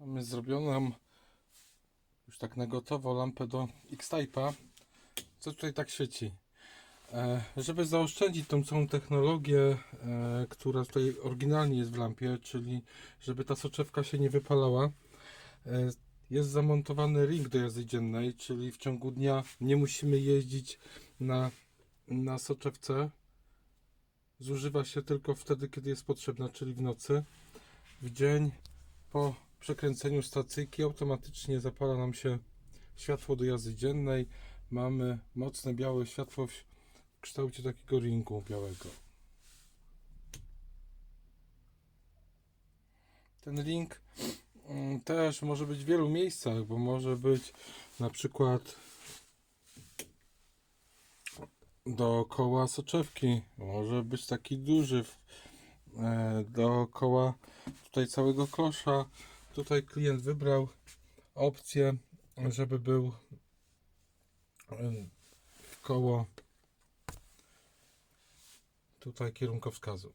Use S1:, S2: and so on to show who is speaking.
S1: Mamy zrobioną już tak na gotowo lampę do X-Type'a. Co tutaj tak świeci? E, żeby zaoszczędzić tą całą technologię, e, która tutaj oryginalnie jest w lampie, czyli żeby ta soczewka się nie wypalała, e, jest zamontowany ring do jazdy dziennej, czyli w ciągu dnia nie musimy jeździć na, na soczewce. Zużywa się tylko wtedy, kiedy jest potrzebna, czyli w nocy. W dzień po przekręceniu stacyjki automatycznie zapala nam się światło do jazdy dziennej. Mamy mocne białe światło w kształcie takiego ringu białego. Ten ring mm, też może być w wielu miejscach, bo może być na przykład dookoła soczewki, może być taki duży e, dookoła tutaj całego klosza. Tutaj klient wybrał opcję, żeby był koło tutaj kierunkowskazu.